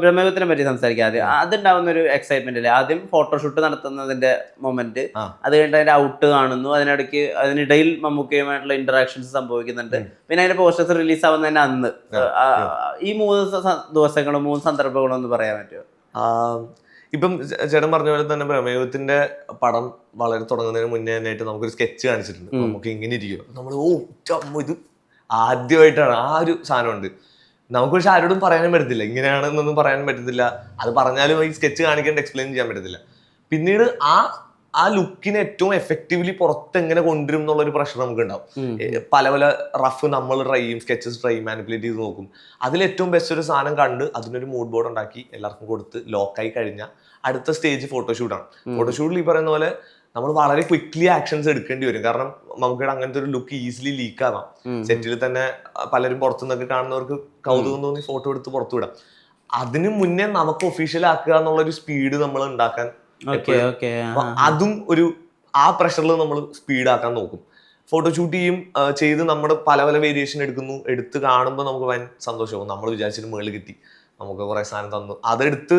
ബ്രഹ്മയുഗത്തിനെ പറ്റി സംസാരിക്കാം ആദ്യം അതുണ്ടാവുന്ന ഒരു എക്സൈറ്റ്മെന്റ് അല്ലേ? ആദ്യം ഫോട്ടോഷൂട്ട് നടത്തുന്നതിന്റെ മൊമെന്റ്. അത് കഴിഞ്ഞിട്ട് അതിന്റെ ഔട്ട് കാണുന്നു. അതിനിടയ്ക്ക് അതിനിടയിൽ മമ്മൂക്കയുമായിട്ടുള്ള ഇന്ററാക്ഷൻസ് സംഭവിക്കുന്നുണ്ട്. പിന്നെ അതിന്റെ പോസ്റ്റേഴ്സ് റിലീസ് ആവുന്നതിന് അന്ന്. ഈ മൂന്ന് ദിവസങ്ങളും മൂന്ന് സന്ദർഭങ്ങളും ഒന്ന് പറയാൻ പറ്റുമോ? ഇപ്പം ചേട്ടൻ പറഞ്ഞ പോലെ തന്നെ പ്രമേയത്തിന്റെ പടം വളരെ തുടങ്ങുന്നതിന് മുന്നേ തന്നെയായിട്ട് നമുക്കൊരു സ്കെച്ച് കാണിച്ചിട്ടുണ്ട്. നമുക്ക് ഇങ്ങനെ ഇരിക്കും നമ്മൾ ഓ ഇത് ആദ്യമായിട്ടാണ് ആ ഒരു സാധനമുണ്ട്. നമുക്ക് പക്ഷെ ആരോടും പറയാനും പറ്റത്തില്ല. ഇങ്ങനെയാണെന്നൊന്നും പറയാനും പറ്റത്തില്ല. അത് പറഞ്ഞാലും ഈ സ്കെച്ച് കാണിക്കേണ്ട എക്സ്പ്ലെയിൻ ചെയ്യാൻ പറ്റത്തില്ല. പിന്നീട് ആ ആ ലുക്കിനെ ഏറ്റവും എഫക്റ്റീവ്ലി പുറത്ത് എങ്ങനെ കൊണ്ടുവരും എന്നുള്ളൊരു പ്രഷർ നമുക്ക് ഉണ്ടാവും പല പല റഫ് നമ്മൾ ട്രൈ ചെയ്യും സ്കെച്ചസ് ട്രൈ മാനിപ്പുലേറ്റ് ചെയ്ത് നോക്കും. അതിൽ ഏറ്റവും ബെസ്റ്റ് ഒരു സാധനം കണ്ട് അതിനൊരു മൂഡ് ബോർഡ് ഉണ്ടാക്കി എല്ലാവർക്കും കൊടുത്ത് ലോക്കായി കഴിഞ്ഞാൽ അടുത്ത സ്റ്റേജ് ഫോട്ടോഷൂട്ടാണ് ഫോട്ടോഷൂട്ടിൽ ഈ പറയുന്ന പോലെ നമ്മൾ വളരെ ക്വിക്ക്ലി ആക്ഷൻസ് എടുക്കേണ്ടി വരും. കാരണം നമുക്ക് അങ്ങനത്തെ ഒരു ലുക്ക് ഈസിലി ലീക്ക് ആവാം സെറ്റിൽ തന്നെ പലരും പുറത്തുനിന്നൊക്കെ കാണുന്നവർക്ക് കൗതുകം തോന്നി ഫോട്ടോ എടുത്ത് പുറത്തു വിടാം. അതിന് മുന്നേ നമുക്ക് ഒഫീഷ്യൽ ആക്കുക എന്നുള്ള ഒരു സ്പീഡ് നമ്മൾ ഉണ്ടാക്കാൻ അതും ഒരു ആ പ്രഷറിൽ നമ്മൾ സ്പീഡ് ആക്കാൻ നോക്കും. ഫോട്ടോ ഷൂട്ട് ചെയ്യും ചെയ്ത് നമ്മുടെ പല പല വേരിയേഷൻ എടുക്കുന്നു. എടുത്ത് കാണുമ്പോൾ നമുക്ക് വൻ സന്തോഷമാകും നമ്മൾ വിചാരിച്ചിട്ട് മുകളിൽ കിട്ടി. നമുക്ക് കുറെ സാധനം തന്നു. അതെടുത്ത്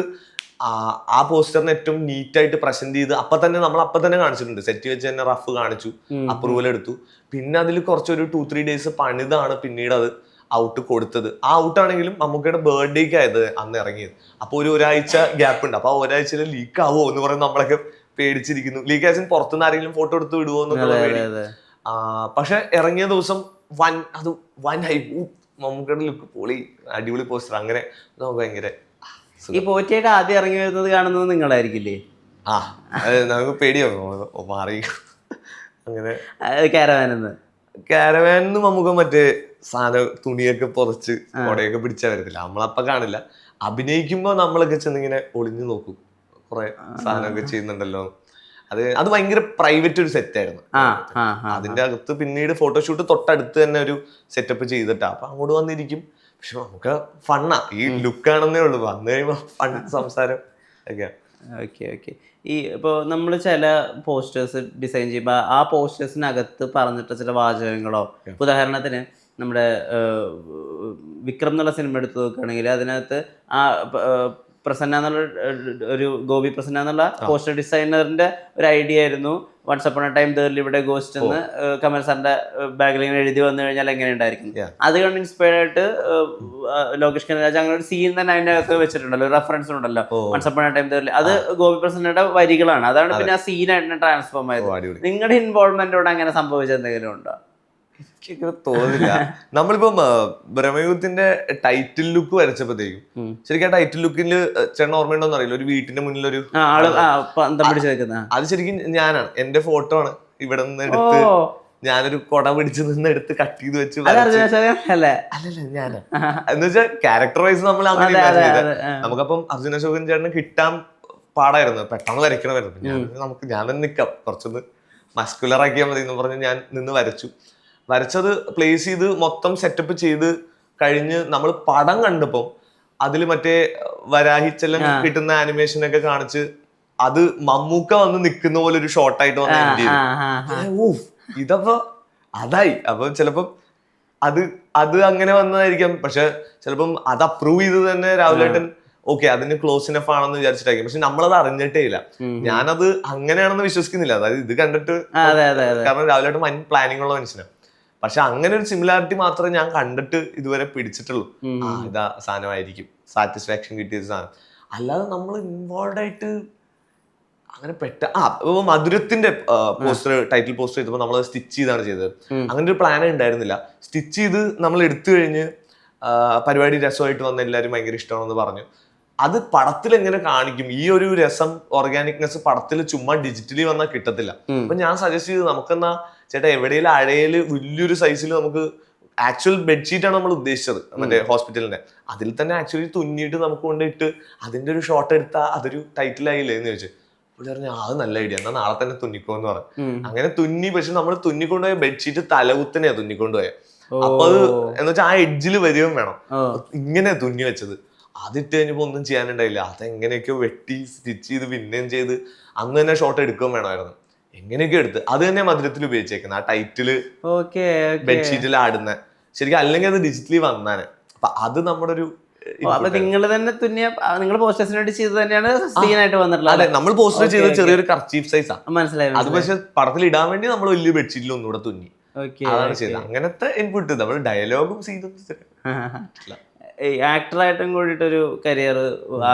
ആ പോസ്റ്ററിന് ഏറ്റവും നീറ്റായിട്ട് പ്രസന്റ് ചെയ്ത് അപ്പൊ തന്നെ നമ്മൾ അപ്പൊ തന്നെ കാണിച്ചിട്ടുണ്ട്. സെറ്റ് വെച്ച് തന്നെ റഫ് കാണിച്ചു അപ്രൂവൽ എടുത്തു. പിന്നെ അതിൽ കുറച്ചൊരു ടു ത്രീ ഡേയ്സ് പണിതാണ് പിന്നീട് അത് ഔട്ട് കൊടുത്തത്. ആ ഔട്ട് ആണെങ്കിലും മമ്മൂക്കയുടെ ബർത്ത്ഡേക്ക് ആയത് അന്ന് ഇറങ്ങിയത്. അപ്പൊ ഒരു ഒരാഴ്ച ഗ്യാപ്പ് ഉണ്ട്. അപ്പൊ ആ ഒരാഴ്ചയിൽ ലീക്ക് ആവോ എന്ന് പറഞ്ഞ് നമ്മളൊക്കെ പേടിച്ചിരിക്കുന്നു. ലീക്ക് ആഴ്ച പുറത്തുനിന്ന് ആരെങ്കിലും ഫോട്ടോ എടുത്ത് വിടുവോ എന്നുള്ള പേടി. പക്ഷെ ഇറങ്ങിയ ദിവസം വൻ അത് വൻ ഹൈ മമ്മൂക്കയുടെ ലുക്ക് പൊളി അടിപൊളി പോസ്റ്റർ അങ്ങനെ നമുക്ക് ഭയങ്കര ഈ പോറ്റിയായിട്ട് ആദ്യം ഇറങ്ങി വരുന്നത് കാണുന്നത് നിങ്ങളായിരിക്കില്ലേ? ആ നമുക്ക് പേടിയാവും. മാറി അങ്ങനെ. കാരവാനെന്ന്. കാരവാനെന്ന് നമുക്ക് മറ്റേ സാധനം തുണിയൊക്കെ പൊറച്ച് കൊടയൊക്കെ പിടിച്ചാ വരത്തില്ല. നമ്മളപ്പ കാണില്ല. അഭിനയിക്കുമ്പോ നമ്മളൊക്കെ ചെന്നിങ്ങനെ ഒളിഞ്ഞു നോക്കും. കുറെ സാധനമൊക്കെ ചെയ്യുന്നുണ്ടല്ലോ. അത് അത് ഭയങ്കര പ്രൈവറ്റ് ഒരു സെറ്റ് ആയിരുന്നു. അതിന്റെ അകത്ത് പിന്നീട് ഫോട്ടോഷൂട്ട് തൊട്ടടുത്ത് തന്നെ ഒരു സെറ്റപ്പ് ചെയ്തിട്ടാ. അപ്പൊ അങ്ങോട്ട് വന്നിരിക്കും. പക്ഷെ നമുക്ക് ഫണ്ണാ ഈ ലുക്ക് ആണെന്നേ ഉള്ളൂ. വന്നു കഴിയുമ്പോ ഫൺ സംസാരം ഒക്കെയാ. ഓക്കെ ഓക്കെ ഈ ഇപ്പോൾ നമ്മൾ ചില പോസ്റ്റേഴ്സ് ഡിസൈൻ ചെയ്യുമ്പോൾ ആ പോസ്റ്റേഴ്സിനകത്ത് പറഞ്ഞിട്ട ചില വാചകങ്ങളോ ഉദാഹരണത്തിന് നമ്മുടെ വിക്രം എന്നുള്ള സിനിമ എടുത്ത് നോക്കുകയാണെങ്കിൽ അതിനകത്ത് ആ പ്രസന്ന എന്നുള്ള ഒരു ഗോപി പ്രസന്ന എന്നുള്ള പോസ്റ്റർ ഡിസൈനറിന്റെ ഒരു ഐഡിയ ആയിരുന്നു. വൺസ് അപ്പോൺ എ ടൈം തേർഡിൽ ഇവിടെ ഗോസ്റ്റ് എന്ന് കമൽ സാറിന്റെ ബാഗിൽ ഇങ്ങനെ എഴുതി വന്നു കഴിഞ്ഞാൽ എങ്ങനെ ഉണ്ടായിരിക്കും. അത് കണ്ട് ഇൻസ്പയർഡ് ആയിട്ട് ലോകേഷ് കനരാജ് അങ്ങനെ ഒരു സീൻ തന്നെ അതിന്റെ അകത്ത് വെച്ചിട്ടുണ്ടല്ലോ റെഫറൻസ് ഉണ്ടല്ലോ. WhatsApp once upon a time തേർഡിൽ അത് ഗോപി പ്രസന്നയുടെ വരികളാണ്. അതാണ് പിന്നെ ആ സീനായിട്ട് ട്രാൻസ്ഫോം ആയത്. നിങ്ങളുടെ ഇൻവോൾവ്മെന്റോട് അങ്ങനെ സംഭവിച്ച എന്തെങ്കിലും ഉണ്ടോ? എനിക്കങ്ങനെ തോന്നില്ല നമ്മളിപ്പം ബ്രഹ്മയൂത്തിന്റെ ടൈറ്റിൽ ലുക്ക് വരച്ചപ്പോഴത്തേക്കും. ശരിക്കും ആ ടൈറ്റിൽ ലുക്കിൽ ചേട്ടൻ ഓർമ്മയുണ്ടോന്ന് അറിയില്ല. ഒരു വീട്ടിന്റെ മുന്നിൽ ഒരു അത് ശരിക്കും ഞാനാണ്. എന്റെ ഫോട്ടോ ആണ്. ഇവിടെ നിന്ന് എടുത്ത് ഞാനൊരു കൊട പിടിച്ച് നിന്ന് എടുത്ത് കട്ട് ചെയ്ത് വെച്ച് അല്ലല്ല ഞാനാ എന്ന് വെച്ചാൽ ക്യാരക്ടർ വൈസ് നമ്മൾ അങ്ങനെ നമുക്കപ്പം അർജുന അശോകൻ ചേട്ടന് കിട്ടാൻ പാടായിരുന്നു. പെട്ടെന്ന് വരയ്ക്കണമായിരുന്നു. ഞാൻ നമുക്ക് ഞാൻ തന്നെ നിക്കാം കുറച്ചൊന്ന് മസ്കുലർ ആക്കിയാൽ മതി എന്ന് പറഞ്ഞ് ഞാൻ നിന്ന് വരച്ചു. വരച്ചത് പ്ലേസ് ചെയ്ത് മൊത്തം സെറ്റപ്പ് ചെയ്ത് കഴിഞ്ഞ് നമ്മൾ പടം കണ്ടപ്പോൾ അതിൽ മറ്റേ വരാഹിച്ചെല്ലാം കിട്ടുന്ന ആനിമേഷൻ ഒക്കെ കാണിച്ച് അത് മമ്മൂക്ക വന്ന് നിൽക്കുന്ന പോലെ ഒരു ഷോർട്ടായിട്ട് വന്ന് എൻഡ് ചെയ്തു. ഇതപ്പോ അതായി. അപ്പൊ ചിലപ്പം അത് അത് അങ്ങനെ വന്നതായിരിക്കാം. പക്ഷെ ചിലപ്പം അത് അപ്രൂവ് ചെയ്ത് തന്നെ രാഹുലേട്ടൻ ഓക്കെ അതിന് ക്ലോസ് ഇനഫ് ആണെന്ന് വിചാരിച്ചിട്ടായിരിക്കും. പക്ഷെ നമ്മളത് അറിഞ്ഞിട്ടേ ഇല്ല. ഞാനത് അങ്ങനെയാണെന്ന് വിശ്വസിക്കുന്നില്ല. അതായത് ഇത് കണ്ടിട്ട് കാരണം രാഹുലേട്ടൻ വൻ പ്ലാനിങ് ഉള്ള മനുഷ്യനാണ് പക്ഷെ അങ്ങനെ ഒരു സിമിലാരിറ്റി മാത്രമേ ഞാൻ കണ്ടിട്ട് ഇതുവരെ പിടിച്ചിട്ടുള്ളൂ. ആ ഇതാ സാധനമായിരിക്കും. സാറ്റിസ്ഫാക്ഷൻ കിട്ടിയ സാധനം. അല്ലാതെ നമ്മൾ ഇൻവോൾവ് ആയിട്ട് അങ്ങനെ പെട്ട ആ ഇപ്പൊ മധുരത്തിന്റെ പോസ്റ്റർ ടൈറ്റിൽ പോസ്റ്റർ ചെയ്തപ്പോൾ നമ്മൾ സ്റ്റിച്ച് ചെയ്താണ് ചെയ്തത്. അങ്ങനെ ഒരു പ്ലാൻ ഉണ്ടായിരുന്നില്ല. സ്റ്റിച്ച് ചെയ്ത് നമ്മൾ എടുത്തു കഴിഞ്ഞ് പരിപാടി രസമായിട്ട് വന്ന എല്ലാവരും ഭയങ്കര ഇഷ്ടമാണെന്ന് പറഞ്ഞു. അത് പടത്തിൽ എങ്ങനെ കാണിക്കും? ഈ ഒരു രസം ഓർഗാനിക്നെസ് പടത്തിൽ ചുമ്മാ ഡിജിറ്റലി വന്നാൽ കിട്ടത്തില്ല. അപ്പൊ ഞാൻ സജസ്റ്റ് ചെയ്ത് നമുക്കെന്നാ ചേട്ടാ എവിടെയെങ്കിലും അഴയിൽ വലിയൊരു സൈസിൽ നമുക്ക് ആക്ച്വൽ ബെഡ്ഷീറ്റ് ആണ് നമ്മൾ ഉദ്ദേശിച്ചത് മറ്റേ ഹോസ്പിറ്റലിന്റെ അതിൽ തന്നെ ആക്ച്വലി തുന്നിയിട്ട് നമുക്ക് കൊണ്ടിട്ട് അതിന്റെ ഒരു ഷോട്ട് എടുത്താൽ അതൊരു ടൈറ്റിലായില്ലേ എന്ന് ചോദിച്ചു. പുള്ളി പറഞ്ഞു "ആ, അത് നല്ല ഐഡിയ എന്നാ നാളെ തന്നെ തുന്നിക്കോ എന്ന് പറഞ്ഞു. അങ്ങനെ തുന്നി പക്ഷെ നമ്മൾ തുന്നിക്കൊണ്ടുപോയ ബെഡ്ഷീറ്റ് തലകുത്തനെയാ തുന്നിക്കൊണ്ടുപോയ. അപ്പൊ അത് എന്ന് വെച്ചാൽ ആ എഡ്ജിൽ വരികയും വേണം. ഇങ്ങനെ തുന്നി വെച്ചത്. അതിട്ട് കഴിഞ്ഞപ്പോ ഒന്നും ചെയ്യാനുണ്ടായില്ല. അതെങ്ങനെയൊക്കെയോ വെട്ടി സ്റ്റിച്ച് ചെയ്ത് പിന്നെയും ചെയ്ത് അന്ന് തന്നെ ഷോട്ട് എടുക്കുകയും വേണമായിരുന്നു. എങ്ങനെയൊക്കെ എടുത്ത് അത് തന്നെ മധുരത്തിൽ ഉപയോഗിച്ചേക്കുന്നത് ആ ടൈറ്റിൽ ബെഡ്ഷീറ്റിൽ ആടുന്ന. ശരിക്കും അല്ലെങ്കിൽ അത് ഡിജിറ്റലി വന്നാണ്. അപ്പൊ അത് നമ്മുടെ ഒരു നിങ്ങൾ തന്നെ തുന്നിയ നിങ്ങൾ പോസ്റ്റേഴ്സിനായിട്ട് ചെയ്ത് തന്നെയാണ് സീനായിട്ട് വന്നിട്ടുള്ളത്. അതെ നമ്മൾ പോസ്റ്റർ ചെയ്ത ചെറിയൊരു കർച്ചീഫ് സൈസാ മനസ്സിലായി അത് പക്ഷെ പടത്തിൽ ഇടാൻ വേണ്ടി നമ്മൾ വലിയ ബെഡ്ഷീറ്റിൽ ഒന്നുകൂടെ തുന്നി. അതാണ് ചെയ്തത്. അങ്ങനത്തെ ഇൻപുട്ട് നമ്മൾ ഡയലോഗും സീനും ആക്ടറായിട്ടും കൂടിയിട്ടൊരു കരിയർ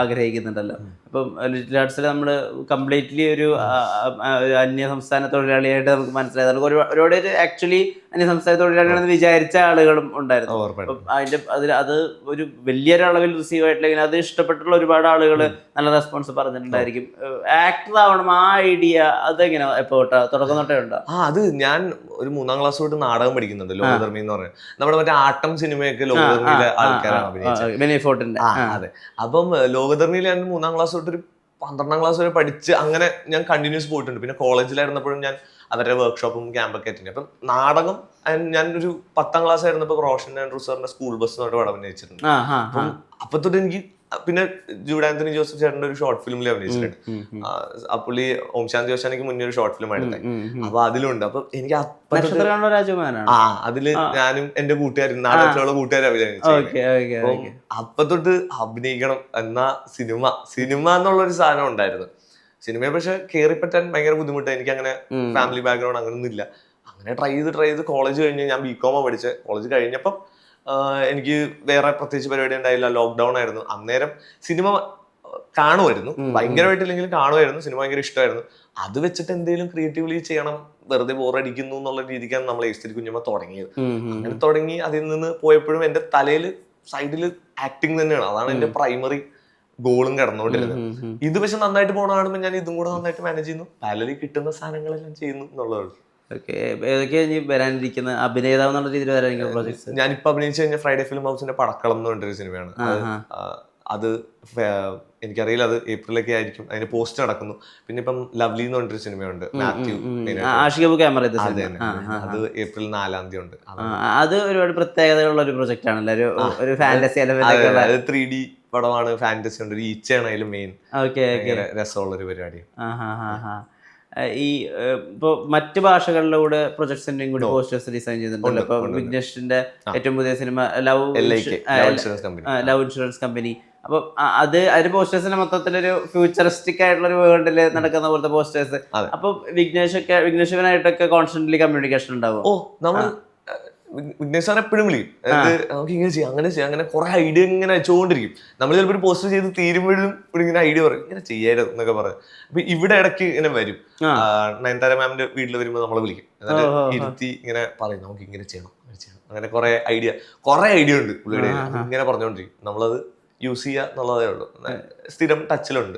ആഗ്രഹിക്കുന്നുണ്ടല്ലോ. അപ്പം ലിറ്റിൽ ആർട്സിൽ നമ്മൾ കംപ്ലീറ്റ്ലി ഒരു ഒരു അന്യ സംസ്ഥാന തൊഴിലാളിയായിട്ട് നമുക്ക് മനസ്സിലായത്. നമുക്ക് ഒരുപാട് പേര് ആക്ച്വലി അന്യ സംസ്ഥാന തൊഴിലാളിയാണെന്ന് വിചാരിച്ച ആളുകളും ഉണ്ടായിരുന്നു. അപ്പം അതിന്റെ അതിൽ അത് ഒരു വലിയൊരളവിൽ റിസീവ് ആയിട്ടില്ലെങ്കിൽ അത് ഇഷ്ടപ്പെട്ടുള്ള ഒരുപാട് ആളുകൾ നല്ല റെസ്പോൺസ് പറഞ്ഞിട്ടുണ്ടായിരിക്കും. ആക്ടർ ആവണം. ആ ഐഡിയ അതെങ്ങനെ എപ്പോ? തുടക്കം തൊട്ടേ ഉണ്ടോ? ആ അത് ഞാൻ ഒരു മൂന്നാം ക്ലാസ് തൊട്ട് നാടകം പഠിക്കുന്നുണ്ട്. ലോകധർമ്മി എന്ന് പറഞ്ഞത് നമ്മുടെ മറ്റേ ആട്ടം സിനിമയൊക്കെ ലോകധർമ്മിയിലെ ആൾക്കാരാണ് അഭിനയിച്ചത്. അതെ. അപ്പം ലോകധർമ്മിയിൽ ഞാൻ മൂന്നാം ക്ലാസ് തൊട്ട് ഒരു പന്ത്രണ്ടാം ക്ലാസ് വരെ പഠിച്ച് അങ്ങനെ ഞാൻ കണ്ടിന്യൂസ് പോയിട്ടുണ്ട്. പിന്നെ കോളേജിലായിരുന്നപ്പോഴും ഞാൻ അവരുടെ വർക്ക്ഷോപ്പും ക്യാമ്പൊക്കെ അറ്റൻഡ് അപ്പം നാടകം ഞാൻ ഒരു പത്താം ക്ലാസ് ആയിരുന്നപ്പോൾ റോഷൻ ആൻഡ്രൂ സാറിന്റെ സ്കൂൾ ബസ് എന്ന് പറഞ്ഞിട്ട് പടം അഭിനയിച്ചിട്ടുണ്ട്. അപ്പം അപ്പൊ തൊട്ട് എനിക്ക് പിന്നെ ജൂഡ് ആന്റണി ജോസഫ് ചേട്ടന്റെ ഒരു ഷോർട്ട് ഫിലിമിൽ അഭിനയിച്ചിട്ടുണ്ട്. ആ, ഓംശാന്തി പുള്ളി ഓശാനിക്ക് മുന്നേ ഒരു ഷോർട്ട് ഫിലിം ആയിരുന്നു. അപ്പൊ അതിലുണ്ട്. അപ്പൊ എനിക്ക് ആ അതിൽ ഞാനും എന്റെ കൂട്ടുകാരും നാടകത്തിലുള്ള കൂട്ടുകാരും അഭിനയിച്ചു അപ്പം തൊട്ട് അഭിനയിക്കണം എന്ന സിനിമ സിനിമ എന്നുള്ള ഒരു സാധനം ഉണ്ടായിരുന്നു. സിനിമയെ പക്ഷെ കേറിപ്പെട്ടാൻ ഭയങ്കര ബുദ്ധിമുട്ടാണ് എനിക്ക് അങ്ങനെ ഫാമിലി ബാക്ക്ഗ്രൗണ്ട് അങ്ങനെയൊന്നും ഇല്ല അങ്ങനെ ട്രൈ ചെയ്ത് ട്രൈ ചെയ്ത് കോളേജ് കഴിഞ്ഞ് ഞാൻ ബി കോമ പഠിച്ചത്. കോളേജ് കഴിഞ്ഞപ്പം എനിക്ക് വേറെ പ്രത്യേകിച്ച് പരിപാടി ഉണ്ടായില്ല. ലോക്ക്ഡൗൺ ആയിരുന്നു. അന്നേരം സിനിമ കാണുമായിരുന്നു. ഭയങ്കരമായിട്ടില്ലെങ്കിലും കാണുമായിരുന്നു. സിനിമ ഭയങ്കര ഇഷ്ടമായിരുന്നു. അത് വെച്ചിട്ട് എന്തെങ്കിലും ക്രിയേറ്റീവ്ലി ചെയ്യണം. വെറുതെ ബോറടിക്കുന്നു എന്നുള്ള രീതിക്കാണ് നമ്മൾ എസ്തിരി കുഞ്ഞമ്മ തുടങ്ങിയത്. അങ്ങനെ തുടങ്ങി അതിൽ നിന്ന് പോയപ്പോഴും എന്റെ തലയിൽ സൈഡിൽ ആക്ടിങ് തന്നെയാണ്. അതാണ് എന്റെ പ്രൈമറി ഗോളും കിടന്നുകൊണ്ടിരുന്നത്. ഇത് പക്ഷെ നന്നായിട്ട് പോകണ കാണുമ്പോൾ ഞാൻ ഇതും കൂടെ നന്നായിട്ട് മാനേജ് ചെയ്യുന്നു. പാലറി കിട്ടുന്ന സാധനങ്ങളെല്ലാം ചെയ്യുന്നു എന്നുള്ളതാണ് ഇനി വരാനിരിക്കുന്ന? അഭിനേതാവ് എന്നുള്ള രീതിയിൽ വരാനിരിക്കുന്ന പ്രോജക്ട്സ് ഞാനിപ്പോ അഭിനയിച്ചു കഴിഞ്ഞ ഫ്രൈഡേ ഫിലിം ഹൗസിന്റെ പടക്കളം എന്ന് പറഞ്ഞൊരു സിനിമയാണ്. അത് എനിക്കറിയില്ല അത് ഏപ്രിലൊക്കെ ആയിരിക്കും. അതിന്റെ പോസ്റ്റ് നടക്കുന്നു. പിന്നെ ഇപ്പം ലവ്ലി എന്ന് പറഞ്ഞൊരു സിനിമയുണ്ട്. മാത്യു അത് ഏപ്രിൽ നാലാം തീയതി ഉണ്ട്. അത് ഒരുപാട് പ്രത്യേകതയുള്ള ഒരു പ്രൊജക്റ്റ് ആണല്ലോ. ഒരു ഫാന്റസി അതെ, ത്രീ ഡി പടമാണ് ഫാന്റസി ഉണ്ട്. ഈച്ചയാണ് അതിൽ മെയിൻ രസമുള്ള ഒരു പരിപാടി ഈ ഇപ്പോൾ മറ്റ് ഭാഷകളിലൂടെ പ്രൊജക്ട്സിന്റെയും കൂടി പോസ്റ്റേഴ്സ് ഡിസൈൻ ചെയ്തിട്ടുണ്ടല്ലോ ഇപ്പൊ വിഘ്നേഷിന്റെ ഏറ്റവും പുതിയ cinema love love insurance company. അപ്പൊ ആ- അത് ഒരു പോസ്റ്റേഴ്സിന്റെ മൊത്തത്തിലൊരു ഫ്യൂച്ചറിസ്റ്റിക് ആയിട്ടുള്ള ഒരു വേൾഡിൽ നടക്കുന്ന പോലത്തെ പോസ്റ്റേഴ്സ്. അപ്പൊ വിഘ്നേഷ് ഒക്കെ വിഘ്നേഷനായിട്ടൊക്കെ കോൺസ്റ്റന്റ്ലി കമ്മ്യൂണിക്കേഷൻ ഉണ്ടാവും. ഓ നമ്മൾ വിഘ്നേഷ് സാർ എപ്പോഴും വിളിക്കും അതായത് നമുക്ക് ഇങ്ങനെ ചെയ്യാം അങ്ങനെ ചെയ്യാം അങ്ങനെ കുറെ ഐഡിയ ഇങ്ങനെ വെച്ചുകൊണ്ടിരിക്കും നമ്മൾ ചിലപ്പോൾ ഒരു പോസ്റ്റ് ചെയ്ത് തീരുമ്പോഴും ഇവിടെ ഇങ്ങനെ ഐഡിയ പറയും. ഇങ്ങനെ ചെയ്യായിരുന്നു എന്നൊക്കെ പറയും. അപ്പൊ ഇവിടെ ഇടയ്ക്ക് ഇങ്ങനെ വരും. നയൻതാര മാമിന്റെ വീട്ടിൽ വരുമ്പോൾ നമ്മളെ വിളിക്കും. എന്നിട്ട് ഇരുത്തി ഇങ്ങനെ പറയും നമുക്ക് ഇങ്ങനെ ചെയ്യണം അങ്ങനെ ചെയ്യണം. അങ്ങനെ കുറെ ഐഡിയ കുറെ ഐഡിയ ഉണ്ട് പുള്ളിയുടെ ഇങ്ങനെ പറഞ്ഞുകൊണ്ടിരിക്കും നമ്മളത് യൂസ് ചെയ്യുക എന്നുള്ളതേ ഉള്ളൂ സ്ഥിരം ടച്ചിലുണ്ട്